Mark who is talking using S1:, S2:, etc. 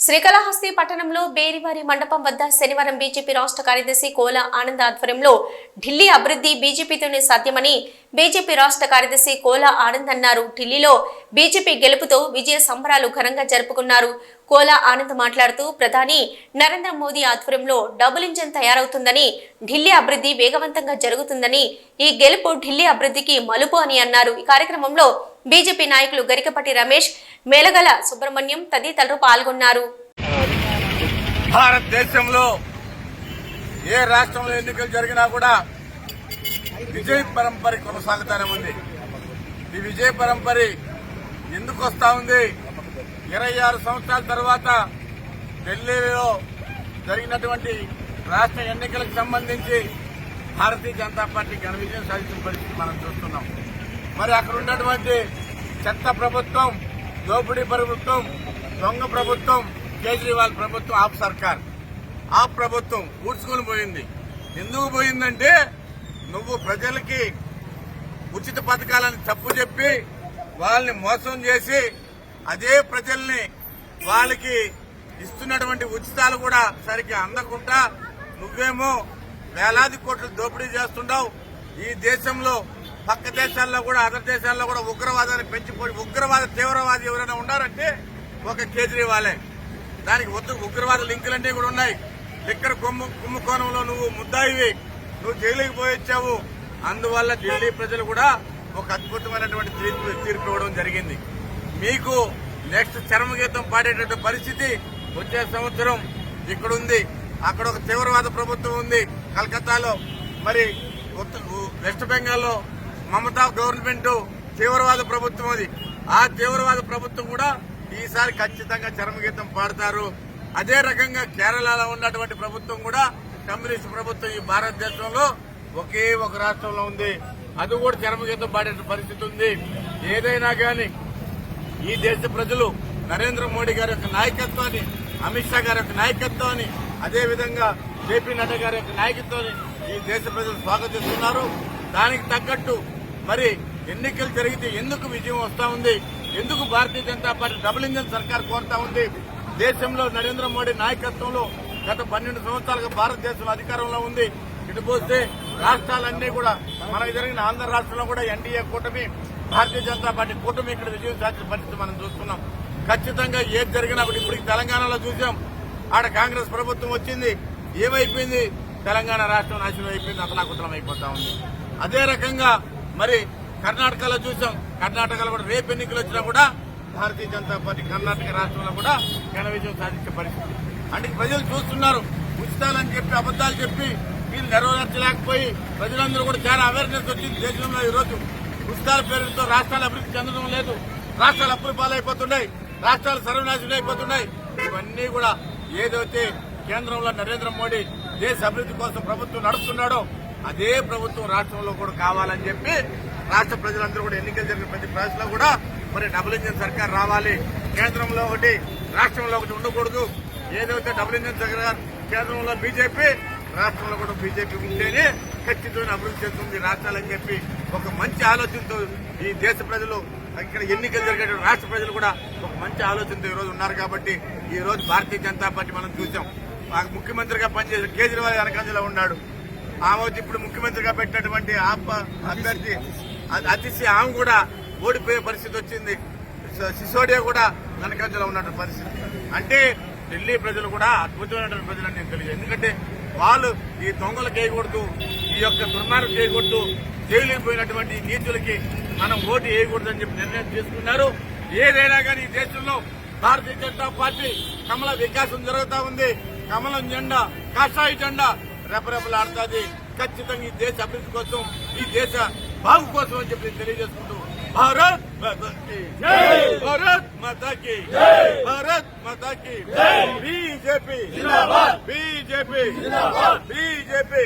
S1: శ్రీకాళహస్తి పట్టణంలో బేరివారి మండపం వద్ద శనివారం బీజేపీ రాష్ట్ర కార్యదర్శి కోల ఆనంద్ ఆధ్వర్యంలో ఢిల్లీ అభివృద్ధి బీజేపీతోనే సాధ్యమని బీజేపీ రాష్ట్ర కార్యదర్శి కోల ఆనంద్ అన్నారు. ఢిల్లీలో బీజేపీ గెలుపుతో విజయ సంబరాలు ఘనంగా జరుపుకున్నారు. కోల ఆనంద్ మాట్లాడుతూ ప్రధాని నరేంద్ర మోదీ ఆధ్వర్యంలో డబుల్ ఇంజన్ తయారవుతుందని ఢిల్లీ అభివృద్ధి వేగవంతంగా జరుగుతుందని ఈ గెలుపు ఢిల్లీ అభివృద్ధికి మలుపు అని అన్నారు. ఈ కార్యక్రమంలో బీజేపీ నాయకులు గరికపట్టి రమేష్ మేలగల సుబ్రహ్మణ్యం తదితరులు పాల్గొన్నారు.
S2: భారతదేశంలో ఏ రాష్ట్రంలో ఎన్నికలు జరిగినా కూడా విజయ పరంపర కొనసాగుతానే ఉంది. ఈ విజయ పరంపర ఎందుకు వస్తా ఉంది? ఇరవై ఆరు సంవత్సరాల తర్వాత ఢిల్లీలో జరిగినటువంటి రాష్ట్ర ఎన్నికలకు సంబంధించి భారతీయ జనతా పార్టీ ఘన విజయం సాధించిన పరిస్థితి మనం చూస్తున్నాం. మరి అక్కడ ఉన్నటువంటి చెత్త ప్రభుత్వం దోపిడీ ప్రభుత్వం దొంగ ప్రభుత్వం కేజ్రీవాల్ ప్రభుత్వం ఆప్ సర్కార్. ఆ ప్రభుత్వం ఊడ్చుకొని పోయింది. ఎందుకు పోయిందంటే నువ్వు ప్రజలకి ఉచిత పథకాలని తప్పు చెప్పి వాళ్ళని మోసం చేసి అదే ప్రజల్ని వాళ్ళకి ఇస్తున్నటువంటి ఉచితాలు కూడా సరిగ్గా అందకుండా నువ్వేమో వేలాది కోట్లు దోపిడీ చేస్తుండవు. ఈ దేశంలో పక్క దేశాల్లో కూడా అదర్ దేశాల్లో కూడా ఉగ్రవాదాన్ని పెంచిపోయి ఉగ్రవాద తీవ్రవాది ఎవరైనా ఉన్నారంటే ఒక కేజ్రీవాలే. దానికి ఉగ్రవాద లింకులన్నీ కూడా ఉన్నాయి. ఇక్కడ కుమ్ము కుంభకోణంలో నువ్వు ముద్దాయివి. నువ్వు జైలుకి పోయొచ్చావు. అందువల్ల ఢిల్లీ ప్రజలు కూడా ఒక అద్భుతమైనటువంటి తీర్పు తీర్పు ఇవ్వడం జరిగింది. మీకు నెక్స్ట్ చరమగీతం పాడేటువంటి పరిస్థితి వచ్చే సంవత్సరం ఇక్కడ ఉంది అక్కడ ఒక తీవ్రవాద ప్రభుత్వం ఉంది కలకత్తాలో. మరి ఉత్త- వెస్ట్ బెంగాల్లో మమతా గవర్నమెంట్ తీవ్రవాద ప్రభుత్వం అది. ఆ తీవ్రవాద ప్రభుత్వం కూడా ఈసారి ఖచ్చితంగా చరమగీతం పాడతారు. అదే రకంగా కేరళలో ఉన్నటువంటి ప్రభుత్వం కూడా కమ్యూనిస్ట్ ప్రభుత్వం ఈ భారతదేశంలో ఒకే ఒక రాష్ట్రంలో ఉంది. అది కూడా చరమగీతం పాడే పరిస్థితి ఉంది. ఏదైనా కానీ ఈ దేశ ప్రజలు నరేంద్ర మోడీ గారి యొక్క నాయకత్వాన్ని అమిత్ షా గారి యొక్క నాయకత్వాన్ని అదే విధంగా జేపీ నడ్డా గారి యొక్క నాయకత్వాన్ని ఈ దేశ ప్రజలు స్వాగతిస్తున్నారు. దానికి తగ్గట్టు మరి ఎన్నికలు జరిగితే ఎందుకు విజయం వస్తా ఉంది? ఎందుకు Bharatiya Janata party double engine సర్కార్ కోరుతా ఉంది? దేశంలో నరేంద్ర మోడీ నాయకత్వంలో గత పన్నెండు సంవత్సరాలుగా భారతదేశం అధికారంలో ఉంది. ఇటు పోస్తే రాష్ట్రాలన్నీ కూడా మనకు జరిగిన ఆంధ్ర రాష్ట్రంలో కూడా ఎన్డీఏ కూటమి భారతీయ జనతా పార్టీ కూటమి ఇక్కడ విజయం సాధించిన పరిస్థితి మనం చూస్తున్నాం. ఖచ్చితంగా ఏది జరిగినా కూడా ఇప్పుడు తెలంగాణలో చూసాం. ఆడ కాంగ్రెస్ ప్రభుత్వం వచ్చింది. ఏమైపోయింది? తెలంగాణ రాష్ట్రం నాశనం అయిపోయింది అతలాకుతలం అయిపోతా ఉంది. అదే రకంగా మరి కర్ణాటకలో చూసాం. కర్ణాటకలో కూడా రేపు ఎన్నికలు వచ్చినా కూడా భారతీయ జనతా పార్టీ కర్ణాటక రాష్ట్రంలో కూడా ఘన విజయం సాధించే పరిస్థితి. అంటే ప్రజలు చూస్తున్నారు. ఉచితాలని చెప్పి అబద్దాలు చెప్పి వీళ్ళు నెరవేర్చలేకపోయి ప్రజలందరూ కూడా చాలా అవేర్నెస్ వచ్చింది దేశంలో ఈ రోజు ఉచితాల పేరుతో రాష్ట్రాలు అభివృద్ధి చెందడం లేదు. రాష్ట్రాలు అప్పుల పాలైపోతున్నాయి. రాష్ట్రాలు సర్వనాశనం అయిపోతున్నాయి. ఇవన్నీ కూడా ఏదైతే కేంద్రంలో నరేంద్ర మోడీ దేశ అభివృద్ధి కోసం ప్రభుత్వం నడుస్తున్నాడో అదే ప్రభుత్వం రాష్ట్రంలో కూడా కావాలని చెప్పి రాష్ట్ర ప్రజలందరూ కూడా ఎన్నికలు జరిగిన ప్రతి ప్రదేశంలో కూడా మరి డబుల్ ఇంజన్ సర్కార్ రావాలి. కేంద్రంలో ఒకటి రాష్ట్రంలో ఒకటి ఉండకూడదు. ఏదైతే డబుల్ ఇంజన్ సర్కార్ కేంద్రంలో బీజేపీ రాష్ట్రంలో కూడా బీజేపీ ఉంటేనే ఖచ్చితమైన అభివృద్ధి చెందుతుంది రాష్ట్రాలని చెప్పి ఒక మంచి ఆలోచనతో ఈ దేశ ప్రజలు ఇక్కడ ఎన్నికలు జరిగే రాష్ట్ర ప్రజలు కూడా ఒక మంచి ఆలోచనతో ఈ రోజు ఉన్నారు కాబట్టి ఈ రోజు భారతీయ జనతా పార్టీ మనం చూసాం. ముఖ్యమంత్రిగా పనిచేసిన కేజ్రీవాల్ వెనకంజలో ఉన్నాడు. ఆమె ఇప్పుడు ముఖ్యమంత్రిగా పెట్టినటువంటి అభ్యర్థి అతిశి ఆమె కూడా ఓడిపోయే పరిస్థితి వచ్చింది. సిసోడియా కూడా వెనకంజలో ఉన్నటువంటి పరిస్థితి. అంటే ఢిల్లీ ప్రజలు కూడా అద్భుతమైనటువంటి ప్రజలు నేను తెలియదు ఎందుకంటే వాళ్ళు ఈ దొంగలు చేయకూడదు ఈ యొక్క దుర్మార్గం చేయకూడదు జైలుకి పోయినటువంటి ఈ మనం ఓటు వేయకూడదు అని చెప్పి నిర్ణయం తీసుకున్నారు. ఏదైనా కానీ ఈ దేశంలో భారతీయ జనతా పార్టీ కమల వికాసం జరుగుతూ ఉంది. కమలం జెండా కాషాయ జెండా రెపరెపలాడుతుంది. ఖచ్చితంగా ఈ దేశ అభివృద్ధి కోసం ఈ దేశ బాగు కోసం అని చెప్పి తెలియజేసుకుంటూ భారత్ మాతాకి భారత్ మాతాకి భారత్ మాతాకి బీజేపీ బీజేపీ బీజేపీ